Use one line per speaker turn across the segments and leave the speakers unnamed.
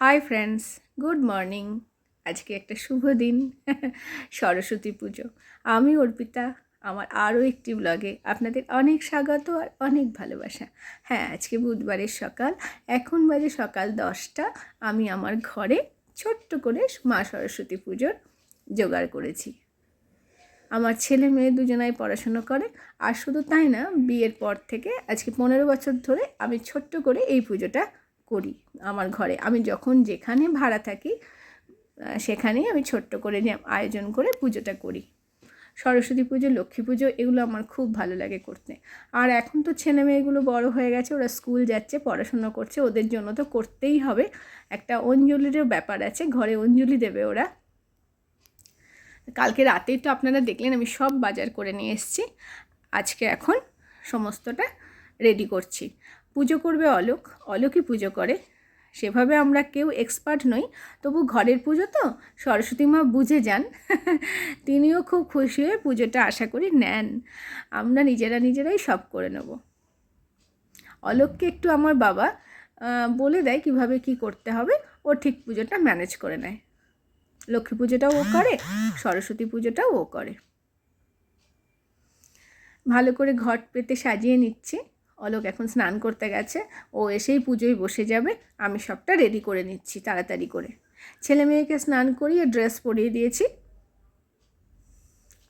Hi friends good morning আজকে একটা শুভ দিন, সরস্বতী পুজো। আমি অর্পিতা, আমার আরও একটি ব্লগে আপনাদের অনেক স্বাগত আর অনেক ভালোবাসা। হ্যাঁ আজকে বুধবারের সকাল। এখন বাজে সকাল দশটা। আমি আমার ঘরে ছোট্ট করে মা সরস্বতী পুজোর জোগাড় করেছি। আমার ছেলে মেয়ে দুজনাই পড়াশুনো করে। আর শুধু তাই না, বিয়ের পর থেকে আজকে পনেরো বছর ধরে আমি ছোট্ট করে এই পুজোটা করি আমার ঘরে। আমি যখন যেখানে ভাড়া থাকি সেখানেই আমি ছোট্ট করে আয়োজন করে পুজোটা করি। সরস্বতী পুজো, লক্ষ্মী পুজো, এগুলো আমার খুব ভালো লাগে করতে। আর এখন তো ছেলে মেয়েগুলো বড় হয়ে গেছে, ওরা স্কুল যাচ্ছে, পড়াশোনা করছে, ওদের জন্য তো করতেই হবে। একটা অঞ্জলিরও ব্যাপার আছে, ঘরে অঞ্জলি দেবে ওরা। কালকে রাতেই তো আপনারা দেখলেন, আমি সব বাজার করে নিয়ে এসেছি। আজকে এখন সমস্তটা রেডি করছি। পুজো করবে অলোক, অলোকই পুজো করে। সেভাবে আমরা কেউ এক্সপার্ট নই, তবু ঘরের পুজো তো, সরস্বতী মা বুঝে যান। তিনিও খুব খুশি হয়ে পুজোটা আশা করি নেন। আমরা নিজেরা নিজেরাই সব করে নেব। অলোককে একটু আমার বাবা বলে দেয় কীভাবে কি করতে হবে। ও ঠিক পুজোটা ম্যানেজ করে নেয়। লক্ষ্মী পুজোটাও ও করে, সরস্বতী পুজোটাও ও করে। ভালো করে ঘট পেতে সাজিয়ে নিচ্ছি। অলোক এখন স্নান করতে গেছে। ও এসেই পুজোয় বসে যাবে। আমি সবটা রেডি করে নিচ্ছি তাড়াতাড়ি করে। ছেলে মেয়েকে স্নান করিয়ে ড্রেস পরিয়ে দিয়েছি।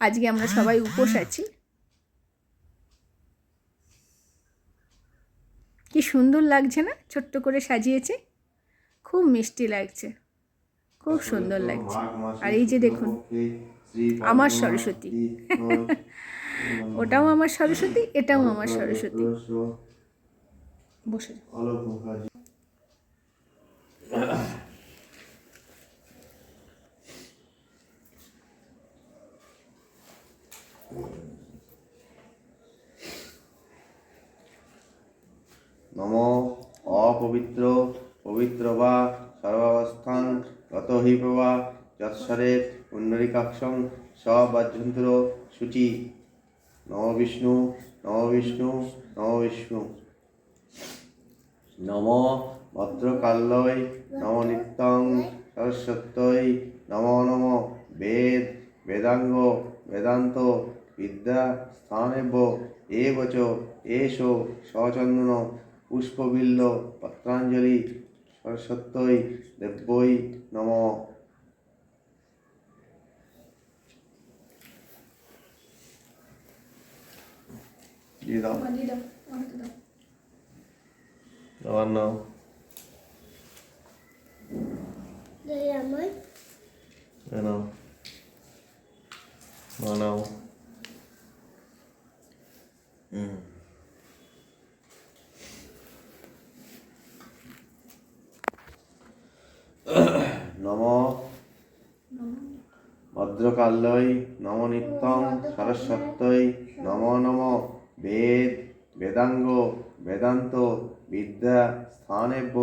আজকে আমরা সবাই উপোস আছি। কি সুন্দর লাগছে না? ছোট্ট করে সাজিয়েছে। খুব মিষ্টি লাগছে। খুব সুন্দর লাগছে। আর এই যে দেখুন আমার সরস্বতী। ওটাও আমার সরস্বতী, এটাও আমার সরস্বতী বসে।
নম অপবিত্র, পবিত্র বা সর্বাবস্থান গত হি প্রভা যৎসরে পুণ্ডরিকাক্ষং সবাভ্যন্তর শুচি নম বিষ্ণু নম বিষ্ণু নম বিষ্ণু। নম ভদ্রকাল্যই নম নিত্যং সরস্বত্যই, নম নম বেদ, বেদাঙ্গ, বেদান্ত, বিদ্যা স্থানেব এবচ এষো সচন্দন, পুষ্পবিল্ল, পত্রাঞ্জলি, সরস্বত্যই, দেব্যই নম। দিয়ে দাও আবার নাও নাও নাও নাও হুম নম ভদ্রকাল্যই নম নিত্যং সরস্বত্যই নম নম বেদ বেদাঙ্গ বেদান্ত বিদ্যা স্থানেভ্য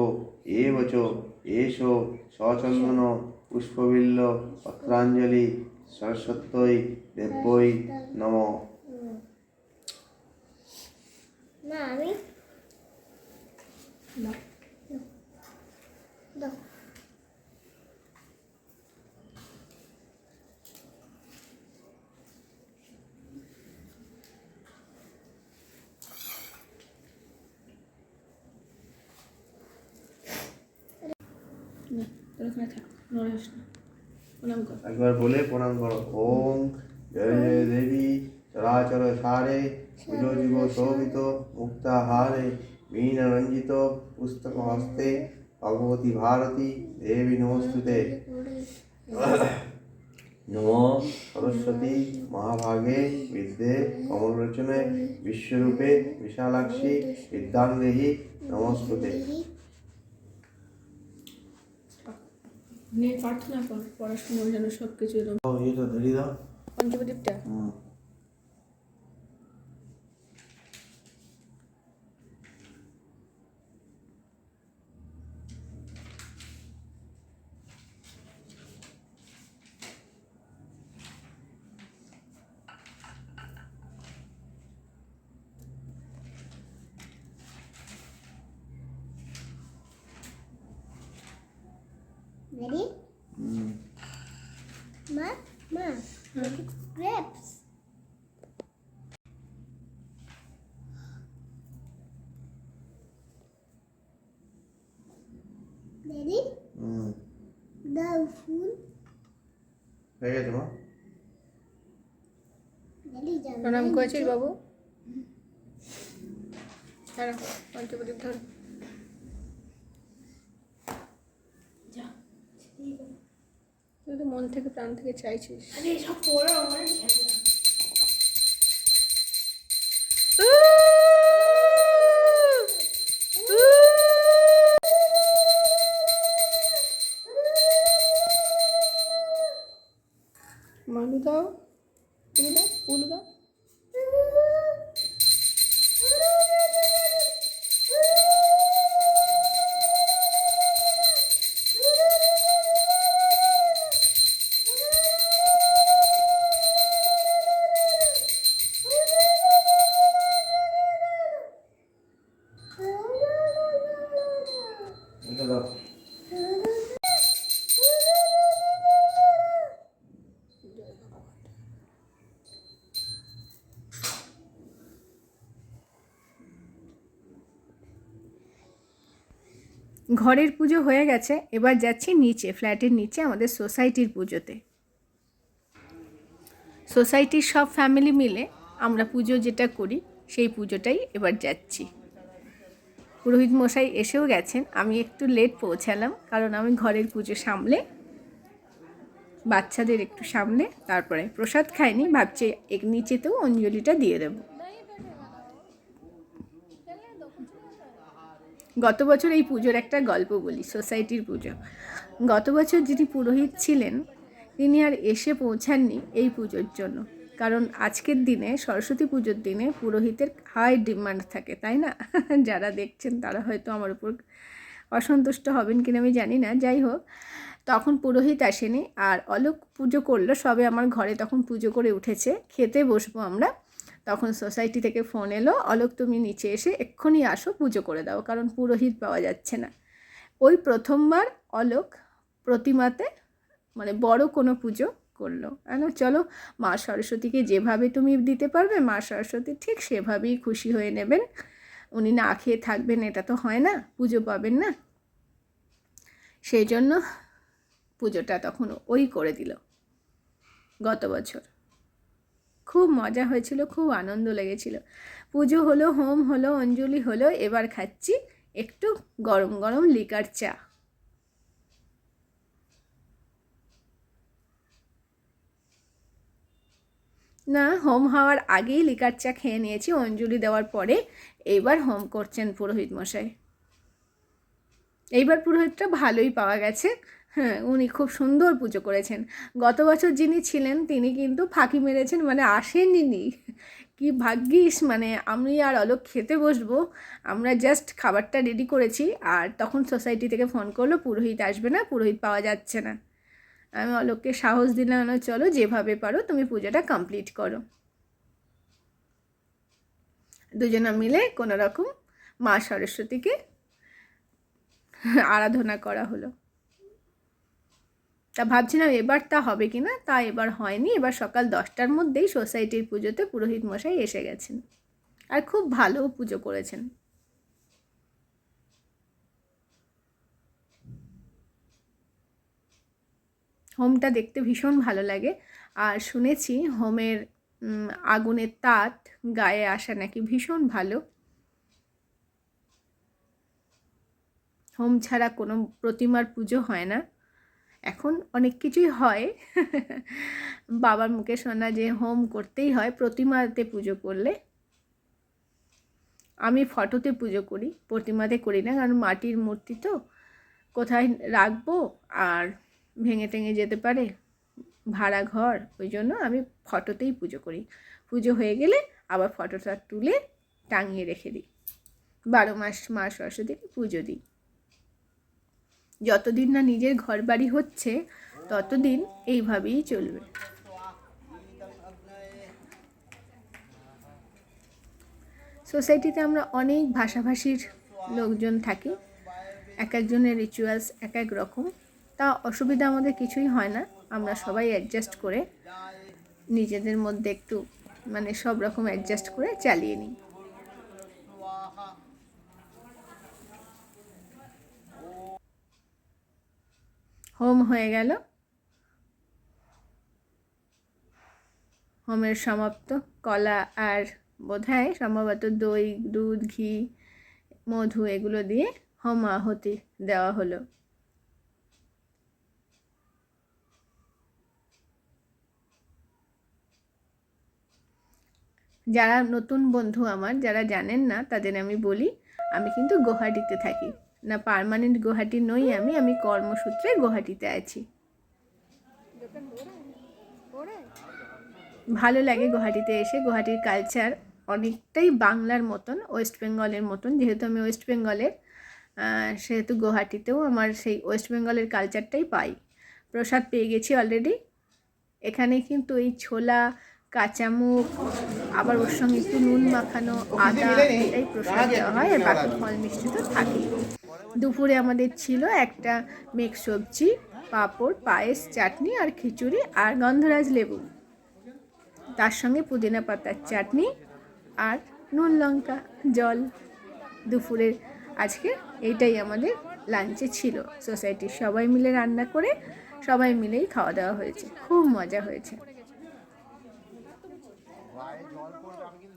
এবচ এষো সচন্দন পুষ্পবিল্ল পত্রাঞ্জলি সরস্বত্যই দেব্যই নম
না আমি
একবার বলে প্রণাম করো। ওম জয় জয় দেবী চরাচর সারে যুগ শোভিত মুক্তাহারে মীন রঞ্জিত পুস্তক হস্তে ভগবতী ভারতী দেবী নমস্তুতে। নম সরস্বতী মহাভাগে বিদ্যে কমলরচনে বিশ্বরূপে বিশালাক্ষী বিদ্যাঙ্গেহি নমস্তুতে।
নিয়ে প্রার্থনা কর পড়াশোনা যেন সব কিছু এরকম
ও, এটা ধরিয়ে দাও।
পঞ্চপ্রদীপটা
Ready?
হুম
Ma, ma, grapes. Ready?
হুম
দাও ফুল
হয়ে গেছে মা
প্রণাম করেছিস বাবু? হ্যাঁ পঞ্চপ্রদীপ ধর। তুই তো মন থেকে প্রাণ থেকে চাইছিস। মালু দাও উলু দাও উলু দাও। ঘরের পুজো হয়ে গেছে, এবার যাচ্ছি নিচে, ফ্ল্যাটের নিচে, আমাদের সোসাইটির পুজোতে। সোসাইটির সব ফ্যামিলি মিলে আমরা পুজো যেটা করি, সেই পুজোটাই এবার যাচ্ছি। পুরোহিত মশাই এসেও গেছেন। আমি একটু লেট পৌঁছালাম, কারণ আমি ঘরের পুজো সামলে, বাচ্চাদের একটু সামনে তারপরে প্রসাদ খাইনি, ভাবছি এক নিচেতেও অঞ্জলিটা দিয়ে দেবো। গত বছর এই পুজোর একটা গল্প বলি, সোসাইটির পুজো। গত বছর যিনি পুরোহিত ছিলেন, তিনি আর এসে পৌঁছাননি এই পুজোর জন্য। কারণ আজকের দিনে, সরস্বতী পুজোর দিনে পুরোহিতের হাই ডিমান্ড থাকে, তাই না? যারা দেখছেন তারা হয়তো আমার উপর অসন্তুষ্ট হবেন কিনা আমি জানি না। যাই হোক, তখন পুরোহিত আসেনি আর অলোক পুজো করল, সবে আমার ঘরে তখন পুজো করে উঠেছে। খেতে বসবো আমরা। তখন সোসাইটি থেকে ফোন এলো, অলোক, তুমি নিচে এসে এক্ষুনি আসো, পুজো করে দাও, কারণ পুরোহিত পাওয়া যাচ্ছে না। ওই প্রথমবার অলোক প্রতিমাতে মানে বড় কোনো পুজো করল। আমি চলো, মা সরস্বতীকে যেভাবে তুমি দিতে পারবে, মা সরস্বতী ঠিক সেভাবেই খুশি হয়ে নেবেন। উনি না খেয়ে থাকবেন, এটা তো হয় না, পুজো পাবেন না। সেই জন্য পুজোটা তখন ওই করে দিল গত বছর। খুব মজা হয়েছিল, খুব আনন্দ লেগেছিল। পুজো হলো, হোম হলো, অঞ্জলি হলো, এবার খাচ্ছি একটু গরম গরম লিকার চা। না, হোম হওয়ার আগেই লিকার চা খেয়ে নিয়েছি, অঞ্জলি দেওয়ার পরে এইবার হোম করছেন পুরোহিত মশাই। এইবার পুরোহিতটা ভালোই পাওয়া গেছে। হ্যাঁ উনি খুব সুন্দর পুজো করেছেন। গত বছর যিনি ছিলেন, তিনি কিন্তু ফাঁকি মেরেছেন মানে আসেননি কি ভাগ্যিস মানে আমি আর অলোক খেতে বসবো, আমরা জাস্ট খাবারটা রেডি করেছি, আর তখন সোসাইটি থেকে ফোন করল, পুরোহিত আসবে না, পুরোহিত পাওয়া যাচ্ছে না। আমি অলোককে সাহস দিলাম না, চলো যেভাবে পারো তুমি পুজোটা কমপ্লিট করো। দুজনা মিলে কোনো রকম মা সরস্বতীকে আরাধনা করা হলো। তা ভাবছিলাম এবার তা হবে কি না তা এবার হয়নি। এবার সকাল দশটার মধ্যেই সোসাইটির পুজোতে পুরোহিত মশাই এসে গেছেন। আর খুব ভালো পুজো করেছেন। হোমটা দেখতে ভীষণ ভালো লাগে। আর শুনেছি হোমের আগুনের তাত গায়ে আসা নাকি ভীষণ ভালো। হোম ছাড়া কোনো প্রতিমার পুজো হয় না। এখন অনেক কিছুই হয়। বাবার মুখে শোনা যে হোম করতেই হয়, প্রতিমাতে পুজো করলে। আমি ফটোতে পুজো করি, প্রতিমাতে করি না, কারণ মাটির মূর্তি তো। কোথায় রাখব? আর ভেঙে টেঙে যেতে পারে, ভাড়া ঘর, ওই জন্য আমি ফটোতেই পুজো করি। পুজো হয়ে গেলে আবার ফটোটা তুলে টাঙিয়ে রেখে দিই। বারো মাস মা সরস্বতীকে পুজো দিই। যতদিন না নিজের ঘর বাড়ি হচ্ছে, ততদিন এইভাবেই চলবে। সোসাইটিতে আমরা অনেক ভাষাভাষীর লোকজন থাকি। এক একজনের রিচুয়ালস এক এক রকম। তা অসুবিধা আমাদের কিছুই হয় না। আমরা সবাই অ্যাডজাস্ট করে নিজেদের মধ্যে একটু মানে সব রকম অ্যাডজাস্ট করে চালিয়ে নিই। হোম হয়ে গেল। হোমের সমাপ্ত। কলা আর বোধহয় সম্ভবত দই, দুধ, ঘি, মধু এগুলো দিয়ে হোম আহতি দেওয়া হলো। যারা নতুন বন্ধু আমার, যারা জানেন না, তাদের আমি বলি, আমি কিন্তু গুয়াহাটিতে থাকি। না পার্মানেন্ট গুয়াহাটি নই আমি আমি কর্মসূত্রে গুয়াহাটিতে আছি। ভালো লাগে গুয়াহাটিতে এসে। গুয়াহাটির কালচার অনেকটাই বাংলার মতন, ওয়েস্ট বেঙ্গলের মতন। যেহেতু আমি ওয়েস্ট বেঙ্গলের সেহেতু গুয়াহাটিতেও আমার সেই ওয়েস্ট বেঙ্গলের কালচারটাই পাই। প্রসাদ পেয়ে গেছি অলরেডি এখানে কিন্তু এই ছোলা কাঁচামুখ আবার ওর সঙ্গে একটু নুন মাখানো আদা এটাই প্রসাদ দেওয়া হয় আর বাকি ফল মিষ্টি তো থাকে। দুপুরে আমাদের ছিল একটা মিক্স সবজি পাঁপড় পায়েস চাটনি আর খিচুড়ি আর গন্ধরাজ লেবু। তার সঙ্গে পুদিনা পাতার চাটনি আর নুন লঙ্কা জল। দুপুরের আজকে এইটাই আমাদের লাঞ্চে ছিল। সোসাইটির সবাই মিলে রান্না করে সবাই মিলেই খাওয়া দাওয়া হয়েছে। খুব মজা হয়েছে।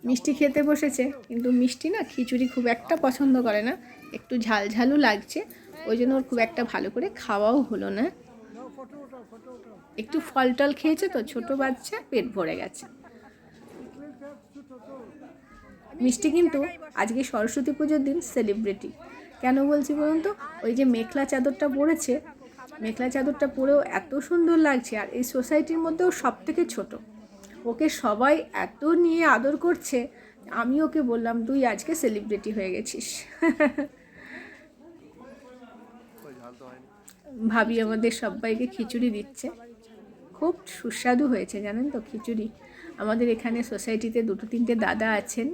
মিষ্টি খেতে বসেছে, কিন্তু মিষ্টি না খিচুড়ি খুব একটা পছন্দ করে না। একটু ঝাল ঝালও লাগছে, ওই জন্য ওর খুব একটা ভালো করে খাওয়াও হলো না। একটু ফল টল খেয়েছে তো, ছোট বাচ্চা পেট ভরে গেছে। মিষ্টি কিন্তু আজকে সরস্বতী পুজোর দিন সেলিব্রিটি কেন বলছি বলুন তো? ওই যে মেখলা চাদরটা পরেছে, মেখলা চাদরটা পরেও এত সুন্দর লাগছে, আর এই সোসাইটির মধ্যেও সব থেকে ছোট। ওকে সবাই এত নিয়ে আদর করছে, আমি ওকে বললাম, তুই আজকে সেলিব্রিটি হয়ে গেছিস। ভাবি আমাদের সবাইকে খিচুড়ি দিচ্ছে। খুব সুস্বাদু হয়েছে, জানেন তো, খিচুড়ি। আমাদের এখানে সোসাইটিতে দুটো তিনটে দাদা আছেন,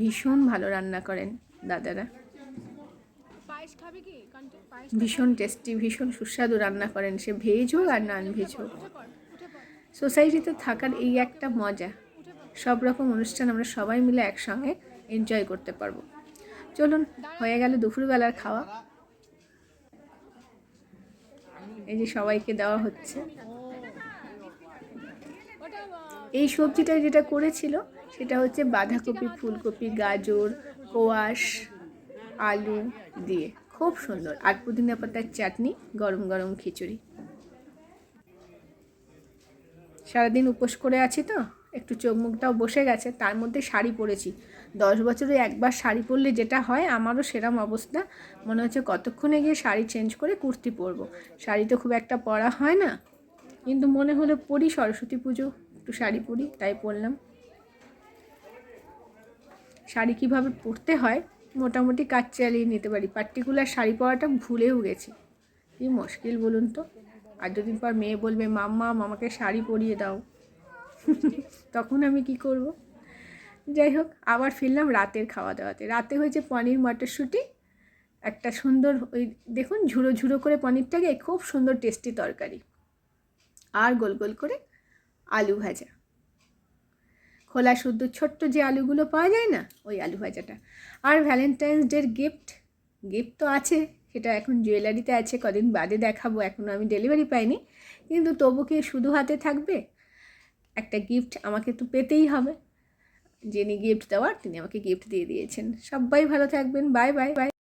ভীষণ ভালো রান্না করেন দাদারা। ভীষণ টেস্টি ভীষণ সুস্বাদু রান্না করেন। সে ভেজ হোক আর নন ভেজ হোক। সোসাইটিতে থাকার এই একটা মজা। সব রকম অনুষ্ঠান আমরা সবাই মিলে একসঙ্গে এনজয় করতে পারব। চলুন, হয়ে গেল দুপুরবেলার খাওয়া। এই যে সবাইকে দেওয়া হচ্ছে। এই সবজিটা যেটা করেছিল, সেটা হচ্ছে বাঁধাকপি, ফুলকপি, গাজর, কোয়াশ, আলু দিয়ে। খুব সুন্দর। আর পুদিনা পাতার চাটনি, গরম গরম খিচুড়ি। সারাদিন উপোস করে আছি তো, একটু চোখ মুখটাও বসে গেছে, তার মধ্যে শাড়ি পরেছি। দশ বছরে একবার শাড়ি পরলে যেটা হয়, আমারও সেরম অবস্থা। মনে হচ্ছে কতক্ষণে গিয়ে শাড়ি চেঞ্জ করে কুর্তি পরবো। শাড়ি তো খুব একটা পরা হয় না, কিন্তু মনে হলো পরি সরস্বতী পুজো, একটু শাড়ি পরি, তাই পরলাম। শাড়ি কীভাবে পরতে হয়, মোটামুটি কাজ চালিয়ে নিতে পারি। পার্টিকুলার শাড়ি পরাটা ভুলেও গেছি। কী মুশকিল বলুন তো? আর দুদিন পর মেয়ে বলবে, মাম্মা, মামাকে শাড়ি পরিয়ে দাও। তখন আমি কি করব? যাই হোক, আবার ফিরলাম রাতের খাওয়া দাওয়াতে। রাতে হয়েছে পনির মটরশুঁটি, একটা সুন্দর ওই দেখুন, ঝুড়ো ঝুড়ো করে পনিরটাকে খুব সুন্দর টেস্টি তরকারি। আর গোল গোল করে আলু ভাজা। খোলা শুদ্ধ ছোট্ট যে আলুগুলো পাওয়া যায় না, ওই আলু ভাজাটা। আর ভ্যালেন্টাইন্স ডের গিফট গিফট তো আছে। সেটা এখন জুয়েলারিতে আছে, কদিন বাদে দেখাবো এখনও আমি ডেলিভারি পাইনি। কিন্তু তবু কি শুধু হাতে থাকবে? একটা গিফট আমাকে তো পেতেই হবে। যিনি গিফট দেওয়ার, তিনি আমাকে গিফট দিয়ে দিয়েছেন। সবাই ভালো থাকবেন। Bye bye bye